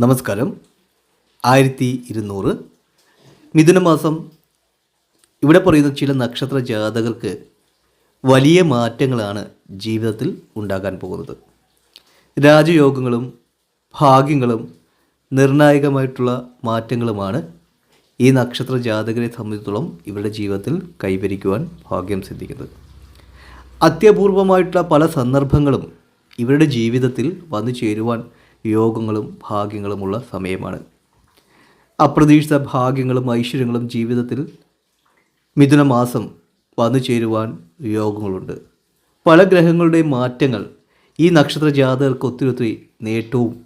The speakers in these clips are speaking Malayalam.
നമസ്കാരം. ആയിരത്തി ഇരുന്നൂറ് മിഥുനമാസം. ഇവിടെ പറയുന്ന ചില നക്ഷത്ര ജാതകർക്ക് വലിയ മാറ്റങ്ങളാണ് ജീവിതത്തിൽ ഉണ്ടാകാൻ പോകുന്നത്. രാജയോഗങ്ങളും ഭാഗ്യങ്ങളും നിർണായകമായിട്ടുള്ള മാറ്റങ്ങളുമാണ് ഈ നക്ഷത്ര ജാതകരെ സംബന്ധിച്ചിടത്തോളം ഇവരുടെ ജീവിതത്തിൽ കൈവരിക്കുവാൻ ഭാഗ്യം സിദ്ധിക്കുന്നത്. അത്യപൂർവമായിട്ടുള്ള പല സന്ദർഭങ്ങളും ഇവരുടെ ജീവിതത്തിൽ വന്നു ചേരുവാൻ യോഗങ്ങളും ഭാഗ്യങ്ങളുമുള്ള സമയമാണ്. അപ്രതീക്ഷിത ഭാഗ്യങ്ങളും ഐശ്വര്യങ്ങളും ജീവിതത്തിൽ മിഥുനമാസം വന്നു ചേരുവാൻ യോഗങ്ങളുണ്ട്. പല ഗ്രഹങ്ങളുടെ മാറ്റങ്ങൾ ഈ നക്ഷത്ര ജാതകർക്ക് ഒത്തിരി ഒത്തിരി നേട്ടവും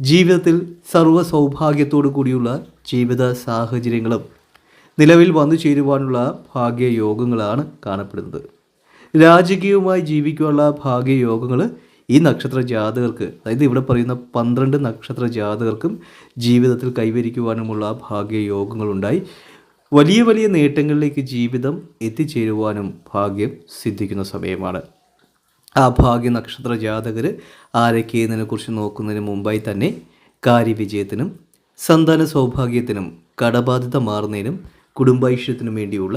ജീവിതത്തിൽ സർവ സൗഭാഗ്യത്തോടു കൂടിയുള്ള ജീവിത സാഹചര്യങ്ങളും നിലവിൽ വന്നു ചേരുവാനുള്ള ഭാഗ്യയോഗങ്ങളാണ് കാണപ്പെടുന്നത്. രാജകീയവുമായി ജീവിക്കാനുള്ള ഭാഗ്യയോഗങ്ങൾ ഈ നക്ഷത്ര ജാതകർക്ക് അതായത് ഇവിടെ പറയുന്ന പന്ത്രണ്ട് നക്ഷത്ര ജാതകർക്കും ജീവിതത്തിൽ കൈവരിക്കുവാനുമുള്ള ഭാഗ്യയോഗങ്ങളുണ്ടായി. വലിയ വലിയ നേട്ടങ്ങളിലേക്ക് ജീവിതം എത്തിച്ചേരുവാനും ഭാഗ്യം സിദ്ധിക്കുന്ന സമയമാണ്. ആ ഭാഗ്യ നക്ഷത്ര ജാതകർ ആരൊക്കെയെന്നതിനെ കുറിച്ച് നോക്കുന്നതിന് മുമ്പായി തന്നെ കാര്യവിജയത്തിനും സന്താന സൗഭാഗ്യത്തിനും കടബാധ്യത മാറുന്നതിനും കുടുംബൈശ്വര്യത്തിനും വേണ്ടിയുള്ള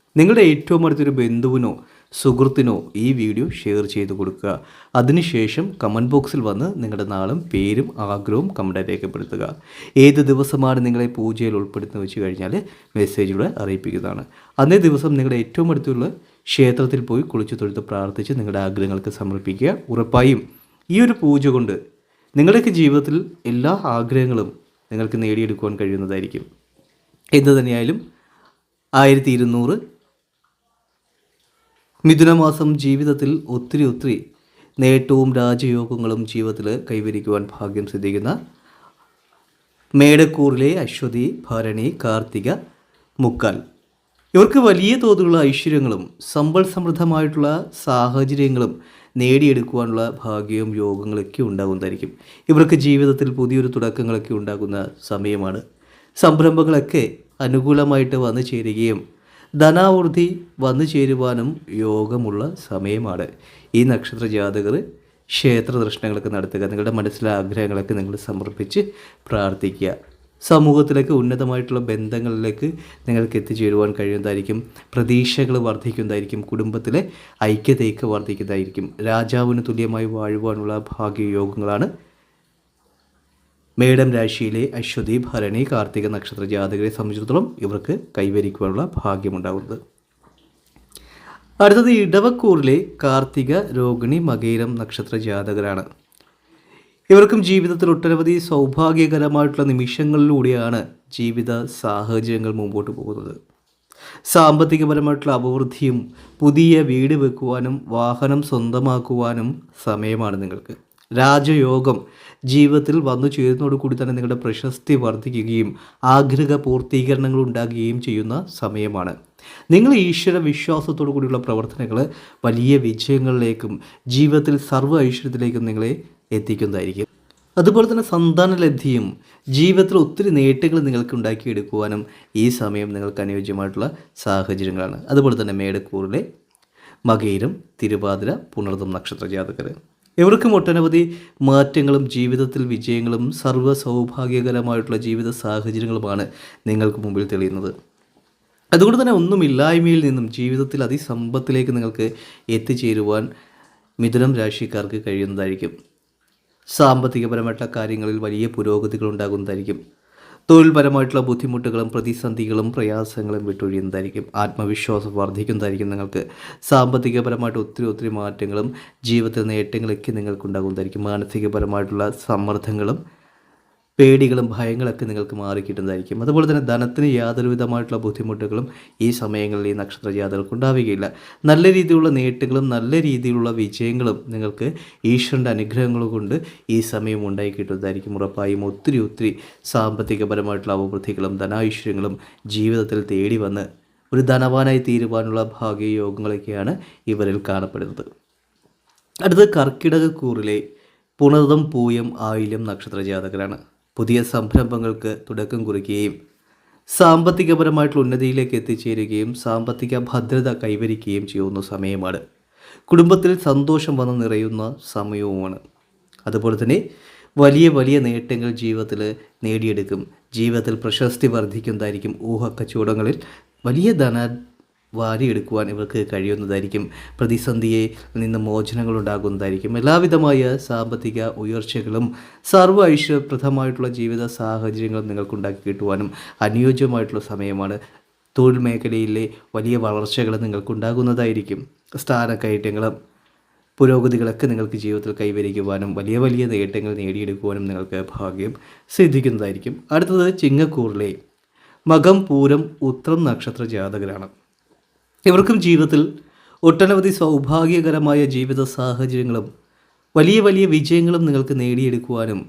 നിങ്ങളുടെ ഏറ്റവും അടുത്തൊരു ബന്ധുവിനോ സുഹൃത്തിനോ ഈ വീഡിയോ ഷെയർ ചെയ്ത് കൊടുക്കുക. അതിനുശേഷം കമന്റ് ബോക്സിൽ വന്ന് നിങ്ങളുടെ നാളും പേരും ആഗ്രഹവും കമന്റായി രേഖപ്പെടുത്തുക. ഏത് ദിവസമാണ് നിങ്ങളെ പൂജയിൽ ഉൾപ്പെടുത്തുന്നത് വെച്ച് കഴിഞ്ഞാൽ മെസ്സേജിലൂടെ അറിയിപ്പിക്കുന്നതാണ്. അന്നേ ദിവസം നിങ്ങളുടെ ഏറ്റവും അടുത്തുള്ള ക്ഷേത്രത്തിൽ പോയി കുളിച്ചു തൊഴുത്ത് പ്രാർത്ഥിച്ച് നിങ്ങളുടെ ആഗ്രഹങ്ങൾക്ക് സമർപ്പിക്കുക. ഉറപ്പായും ഈ ഒരു പൂജ കൊണ്ട് നിങ്ങളുടെയൊക്കെ ജീവിതത്തിൽ എല്ലാ ആഗ്രഹങ്ങളും നിങ്ങൾക്ക് നേടിയെടുക്കുവാൻ കഴിയുന്നതായിരിക്കും. എന്ത് തന്നെയായാലും ആയിരത്തി ഇരുന്നൂറ് മിഥുനമാസം ജീവിതത്തിൽ ഒത്തിരി ഒത്തിരി നേട്ടവും രാജയോഗങ്ങളും ജീവിതത്തിൽ കൈവരിക്കുവാൻ ഭാഗ്യം സിദ്ധിക്കുന്ന മേടക്കൂറിലെ അശ്വതി ഭരണി കാർത്തിക മുക്കാൽ. ഇവർക്ക് വലിയ തോതിലുള്ള ഐശ്വര്യങ്ങളും സമ്പൽ സമൃദ്ധമായിട്ടുള്ള സാഹചര്യങ്ങളും നേടിയെടുക്കുവാനുള്ള ഭാഗ്യവും യോഗങ്ങളൊക്കെ ഉണ്ടാകുന്നതായിരിക്കും. ഇവർക്ക് ജീവിതത്തിൽ പുതിയൊരു തുടക്കങ്ങളൊക്കെ ഉണ്ടാകുന്ന സമയമാണ്. സംരംഭങ്ങളൊക്കെ അനുകൂലമായിട്ട് വന്നു ചേരുകയും ധനാവൃദ്ധി വന്നു ചേരുവാനും യോഗമുള്ള സമയമാണ്. ഈ നക്ഷത്ര ജാതകർ ക്ഷേത്ര ദർശനങ്ങളൊക്കെ നടത്തുക നിങ്ങളുടെ മനസ്സിലെ ആഗ്രഹങ്ങളൊക്കെ നിങ്ങൾ സമർപ്പിച്ച് പ്രാർത്ഥിക്കുക. സമൂഹത്തിലേക്ക് ഉന്നതമായിട്ടുള്ള ബന്ധങ്ങളിലേക്ക് നിങ്ങൾക്ക് എത്തിച്ചേരുവാൻ കഴിയുന്നതായിരിക്കും. പ്രതീക്ഷകൾ വർദ്ധിക്കുന്നതായിരിക്കും. കുടുംബത്തിലെ ഐക്യതയൊക്കെ വർദ്ധിക്കുന്നതായിരിക്കും. രാജാവിന് തുല്യമായി വാഴുവാനുള്ള ഭാഗ്യയോഗങ്ങളാണ് മേടം രാശിയിലെ അശ്വതി ഭരണി കാർത്തിക നക്ഷത്ര ജാതകരെ സംബന്ധിച്ചിടത്തോളം ഇവർക്ക് കൈവരിക്കുവാനുള്ള ഭാഗ്യമുണ്ടാകുന്നത്. അടുത്തത് ഇടവക്കൂറിലെ കാർത്തിക രോഹിണി മകയിരം നക്ഷത്ര ജാതകരാണ്. ഇവർക്കും ജീവിതത്തിൽ ഒട്ടനവധി സൗഭാഗ്യകരമായിട്ടുള്ള നിമിഷങ്ങളിലൂടെയാണ് ജീവിത സാഹചര്യങ്ങൾ മുമ്പോട്ട് പോകുന്നത്. സാമ്പത്തികപരമായിട്ടുള്ള അഭിവൃദ്ധിയും പുതിയ വീട് വെക്കുവാനും വാഹനം സ്വന്തമാക്കുവാനും സമയമാണ് നിങ്ങൾക്ക്. രാജയോഗം ജീവിതത്തിൽ വന്നു ചേരുന്നതോടുകൂടി തന്നെ നിങ്ങളുടെ പ്രശസ്തി വർദ്ധിക്കുകയും ആഗ്രഹ പൂർത്തീകരണങ്ങൾ ഉണ്ടാകുകയും ചെയ്യുന്ന സമയമാണ്. നിങ്ങൾ ഈശ്വര വിശ്വാസത്തോടു കൂടിയുള്ള പ്രവർത്തനങ്ങൾ വലിയ വിജയങ്ങളിലേക്കും ജീവിതത്തിൽ സർവ ഐശ്വര്യത്തിലേക്കും നിങ്ങളെ എത്തിക്കുന്നതായിരിക്കും. അതുപോലെ തന്നെ സന്താനലബ്ധിയും ജീവിതത്തിൽ ഒത്തിരി നേട്ടങ്ങൾ നിങ്ങൾക്ക് ഉണ്ടാക്കിയെടുക്കുവാനും ഈ സമയം നിങ്ങൾക്ക് അനുയോജ്യമായിട്ടുള്ള സാഹചര്യങ്ങളാണ്. അതുപോലെ തന്നെ മേടക്കൂറിലെ മകയിരം തിരുവാതിര പുണർതം നക്ഷത്ര ജാതകർ ഇവർക്കും ഒട്ടനവധി മാറ്റങ്ങളും ജീവിതത്തിൽ വിജയങ്ങളും സർവ സൗഭാഗ്യകരമായിട്ടുള്ള ജീവിത സാഹചര്യങ്ങളുമാണ് നിങ്ങൾക്ക് മുമ്പിൽ തെളിയുന്നത്. അതുകൊണ്ട് തന്നെ ഒന്നുമില്ലായ്മയിൽ നിന്നും ജീവിതത്തിൽ അതിസമ്പത്തിലേക്ക് നിങ്ങൾക്ക് എത്തിച്ചേരുവാൻ മിഥുനം രാശിക്കാർക്ക് കഴിയുന്നതായിരിക്കും. സാമ്പത്തികപരമായിട്ടുള്ള കാര്യങ്ങളിൽ വലിയ പുരോഗതികൾ ഉണ്ടാകുന്നതായിരിക്കും തൊഴിൽപരമായിട്ടുള്ള ബുദ്ധിമുട്ടുകളും പ്രതിസന്ധികളും പ്രയാസങ്ങളും വിട്ടൊഴിയുന്നതായിരിക്കും. ആത്മവിശ്വാസം വർദ്ധിക്കുന്നതായിരിക്കും നിങ്ങൾക്ക്. സാമ്പത്തികപരമായിട്ട് ഒത്തിരി ഒത്തിരി മാറ്റങ്ങളും ജീവിതത്തിൽ നേട്ടങ്ങളൊക്കെ നിങ്ങൾക്കുണ്ടാകുന്നതായിരിക്കും. മാനസികപരമായിട്ടുള്ള സമ്മർദ്ദങ്ങളും പേടികളും ഭയങ്ങളൊക്കെ നിങ്ങൾക്ക് മാറിക്കിട്ടുന്നതായിരിക്കും അതുപോലെ തന്നെ ധനത്തിന് യാതൊരു വിധമായിട്ടുള്ള ബുദ്ധിമുട്ടുകളും ഈ സമയങ്ങളിൽ ഈ നക്ഷത്ര ജാതകൾക്ക് ഉണ്ടാവുകയില്ല. നല്ല രീതിയിലുള്ള നേട്ടങ്ങളും നല്ല രീതിയിലുള്ള വിജയങ്ങളും നിങ്ങൾക്ക് ഈശ്വരന്റെ അനുഗ്രഹങ്ങൾ കൊണ്ട് ഈ സമയം ഉണ്ടായി കിട്ടുന്നതായിരിക്കും ഉറപ്പായും. ഒത്തിരി ഒത്തിരി സാമ്പത്തികപരമായിട്ടുള്ള അഭിവൃദ്ധികളും ധനാഐശ്വര്യങ്ങളും ജീവിതത്തിൽ തേടി വന്ന് ഒരു ധനവാനായി തീരുവാനുള്ള ഭാഗ്യയോഗങ്ങളൊക്കെയാണ് ഇവരിൽ കാണപ്പെടുന്നത്. അടുത്തത് കർക്കിടകക്കൂറിലെ പുണർതം പൂയം ആയില്യം നക്ഷത്ര ജാതകരാണ്. പുതിയ സംരംഭങ്ങൾക്ക് തുടക്കം കുറിക്കുകയും സാമ്പത്തികപരമായിട്ടുള്ള ഉന്നതിയിലേക്ക് എത്തിച്ചേരുകയും സാമ്പത്തിക ഭദ്രത കൈവരിക്കുകയും ചെയ്യുന്ന സമയമാണ്. കുടുംബത്തിൽ സന്തോഷം വന്ന് നിറയുന്ന സമയവുമാണ്. അതുപോലെ തന്നെ വലിയ വലിയ നേട്ടങ്ങൾ ജീവിതത്തിൽ നേടിയെടുക്കും. ജീവിതത്തിൽ പ്രശസ്തി വർദ്ധിക്കുന്നതായിരിക്കും ഊഹക്കച്ചവടങ്ങളിൽ വലിയ ധന വാരിയെടുക്കുവാൻ ഇവർക്ക് കഴിയുന്നതായിരിക്കും. പ്രതിസന്ധിയെ നിന്ന് മോചനങ്ങൾ ഉണ്ടാകുന്നതായിരിക്കും എല്ലാവിധമായ സാമ്പത്തിക ഉയർച്ചകളും സർവ ഐശ്വര്യപ്രദമായിട്ടുള്ള ജീവിത സാഹചര്യങ്ങളും നിങ്ങൾക്കുണ്ടാക്കി കിട്ടുവാനും അനുയോജ്യമായിട്ടുള്ള സമയമാണ്. തൊഴിൽ മേഖലയിലെ വലിയ വളർച്ചകൾ നിങ്ങൾക്കുണ്ടാകുന്നതായിരിക്കും. സ്ഥാനക്കയറ്റങ്ങളും പുരോഗതികളൊക്കെ നിങ്ങൾക്ക് ജീവിതത്തിൽ കൈവരിക്കുവാനും വലിയ വലിയ നേട്ടങ്ങൾ നേടിയെടുക്കുവാനും നിങ്ങൾക്ക് ഭാഗ്യം സിദ്ധിക്കുന്നതായിരിക്കും. അടുത്തത് ചിങ്ങക്കൂറിലെ മകം പൂരം ഉത്രം നക്ഷത്ര ജാതകരാണ്. ഇവർക്കും ജീവിതത്തിൽ ഒട്ടനവധി സൗഭാഗ്യകരമായ ജീവിത സാഹചര്യങ്ങളും വലിയ വലിയ വിജയങ്ങളും നിങ്ങൾക്ക് നേടിയെടുക്കുവാനും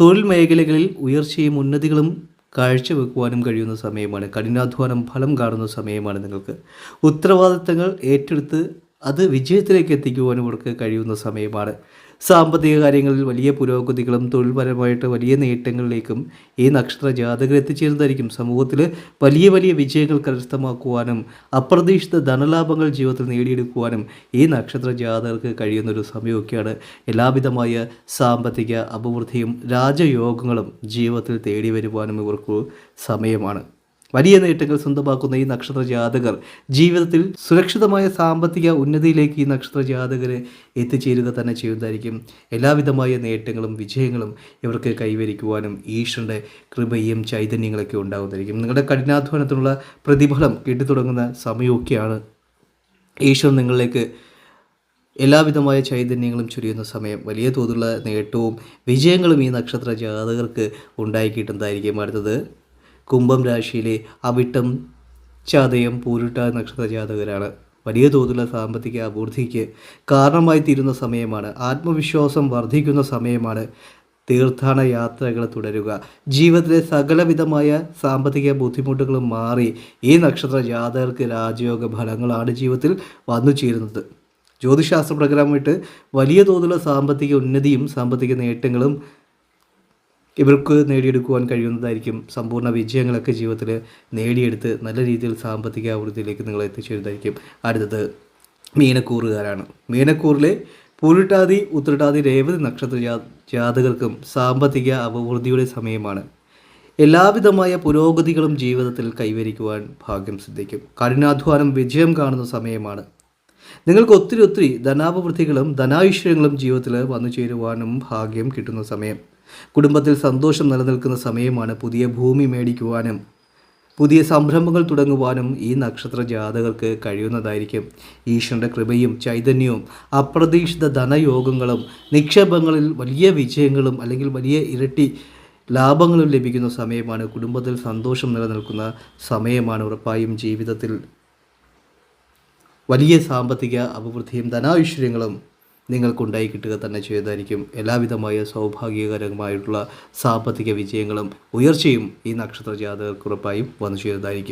തൊഴിൽ മേഖലകളിൽ ഉയർച്ചയും ഉന്നതികളും കാഴ്ചവെക്കുവാനും കഴിയുന്ന സമയമാണ്. കഠിനാധ്വാനം ഫലം കാണുന്ന സമയമാണ് നിങ്ങൾക്ക്. ഉത്തരവാദിത്തങ്ങൾ ഏറ്റെടുത്ത് അത് വിജയത്തിലേക്ക് എത്തിക്കുവാനും അവർക്ക് കഴിയുന്ന സമയമാണ്. സാമ്പത്തിക കാര്യങ്ങളിൽ വലിയ പുരോഗതികളും തൊഴിൽപരമായിട്ട് വലിയ നേട്ടങ്ങളിലേക്കും ഈ നക്ഷത്ര ജാതകർ എത്തിച്ചേരുന്നതായിരിക്കും. സമൂഹത്തിൽ വലിയ വലിയ വിജയങ്ങൾ കരസ്ഥമാക്കുവാനും അപ്രതീക്ഷിത ധനലാഭങ്ങൾ ജീവിതത്തിൽ നേടിയെടുക്കുവാനും ഈ നക്ഷത്ര ജാതകർക്ക് കഴിയുന്നൊരു സമയമൊക്കെയാണ്. എല്ലാവിധമായ സാമ്പത്തിക അഭിവൃദ്ധിയും രാജയോഗങ്ങളും ജീവിതത്തിൽ തേടി വരുവാനും ഇവർക്ക് സമയമാണ്. വലിയ നേട്ടങ്ങൾ സ്വന്തമാക്കുന്ന ഈ നക്ഷത്ര ജാതകർ ജീവിതത്തിൽ സുരക്ഷിതമായ സാമ്പത്തിക ഉന്നതിയിലേക്ക് ഈ നക്ഷത്ര ജാതകരെ എത്തിച്ചേരുക തന്നെ ചെയ്യുന്നതായിരിക്കും. എല്ലാവിധമായ നേട്ടങ്ങളും വിജയങ്ങളും ഇവർക്ക് കൈവരിക്കുവാനും ഈശ്വരന്റെ കൃപയും ചൈതന്യങ്ങളൊക്കെ ഉണ്ടാകുന്നതായിരിക്കും. നിങ്ങളുടെ കഠിനാധ്വാനത്തിനുള്ള പ്രതിഫലം കിട്ടിത്തുടങ്ങുന്ന സമയമൊക്കെയാണ് ഈശ്വരൻ നിങ്ങളിലേക്ക് എല്ലാവിധമായ ചൈതന്യങ്ങളും ചുരിയുന്ന സമയം. വലിയ തോതിലുള്ള നേട്ടവും വിജയങ്ങളും ഈ നക്ഷത്ര ജാതകർക്ക് ഉണ്ടായി അടുത്തത് കുംഭം രാശിയിലെ അവിട്ടം ചതയം പൂരുട്ട നക്ഷത്ര ജാതകരാണ്. വലിയ തോതിലുള്ള സാമ്പത്തിക അഭിവൃദ്ധിക്ക് കാരണമായി തീരുന്ന സമയമാണ്. ആത്മവിശ്വാസം വർദ്ധിക്കുന്ന സമയമാണ് തീർത്ഥാടന യാത്രകൾ തുടരുക. ജീവിതത്തിലെ സകലവിധമായ സാമ്പത്തിക ബുദ്ധിമുട്ടുകളും മാറി ഈ നക്ഷത്ര ജാതകർക്ക് രാജയോഗ ഫലങ്ങളാണ് ജീവിതത്തിൽ വന്നു ചേരുന്നത്. ജ്യോതിശാസ്ത്ര പ്രകാരമായിട്ട് വലിയ തോതിലുള്ള സാമ്പത്തിക ഉന്നതിയും സാമ്പത്തിക നേട്ടങ്ങളും ഇവർക്ക് നേടിയെടുക്കുവാൻ കഴിയുന്നതായിരിക്കും സമ്പൂർണ വിജയങ്ങളൊക്കെ ജീവിതത്തിൽ നേടിയെടുത്ത് നല്ല രീതിയിൽ സാമ്പത്തിക അഭിവൃദ്ധിയിലേക്ക് നിങ്ങൾ എത്തിച്ചേരുന്നതായിരിക്കും. അടുത്തത് മീനക്കൂറുകാരാണ്. മീനക്കൂറിലെ പൂരിട്ടാതി ഉത്രട്ടാതി രേവതി നക്ഷത്ര ജാതകർക്കും സാമ്പത്തിക അഭിവൃദ്ധിയുടെ സമയമാണ്. എല്ലാവിധമായ പുരോഗതികളും ജീവിതത്തിൽ കൈവരിക്കുവാൻ ഭാഗ്യം സിദ്ധിക്കും. കഠിനാധ്വാനം വിജയം കാണുന്ന സമയമാണ്. നിങ്ങൾക്ക് ഒത്തിരി ഒത്തിരി ധനാഭിവൃദ്ധികളും ധനാഐശ്വര്യങ്ങളും ജീവിതത്തിൽ വന്നു ചേരുവാനും ഭാഗ്യം കിട്ടുന്ന സമയം. കുടുംബത്തിൽ സന്തോഷം നിലനിൽക്കുന്ന സമയമാണ് പുതിയ ഭൂമി മേടിക്കുവാനും പുതിയ സംരംഭങ്ങൾ തുടങ്ങുവാനും ഈ നക്ഷത്ര ജാതകർക്ക് കഴിയുന്നതായിരിക്കും. ഈശ്വരന്റെ കൃപയും ചൈതന്യവും അപ്രതീക്ഷിത ധനയോഗങ്ങളും നിക്ഷേപങ്ങളിൽ വലിയ വിജയങ്ങളും അല്ലെങ്കിൽ വലിയ ഇരട്ടി ലാഭങ്ങളും ലഭിക്കുന്ന സമയമാണ് കുടുംബത്തിൽ സന്തോഷം നിലനിൽക്കുന്ന സമയമാണ് ഉറപ്പായും ജീവിതത്തിൽ. വലിയ സാമ്പത്തിക അഭിവൃദ്ധിയും ധനാഐശ്വര്യങ്ങളും നിങ്ങൾക്കുണ്ടായി കിട്ടുക തന്നെ ചെയ്തായിരിക്കും എല്ലാവിധമായ സൗഭാഗ്യകരമായിട്ടുള്ള സാമ്പത്തിക വിജയങ്ങളും ഉയർച്ചയും ഈ നക്ഷത്ര ജാതകർക്കുറപ്പായും വന്നു ചേരുന്നതായിരിക്കും.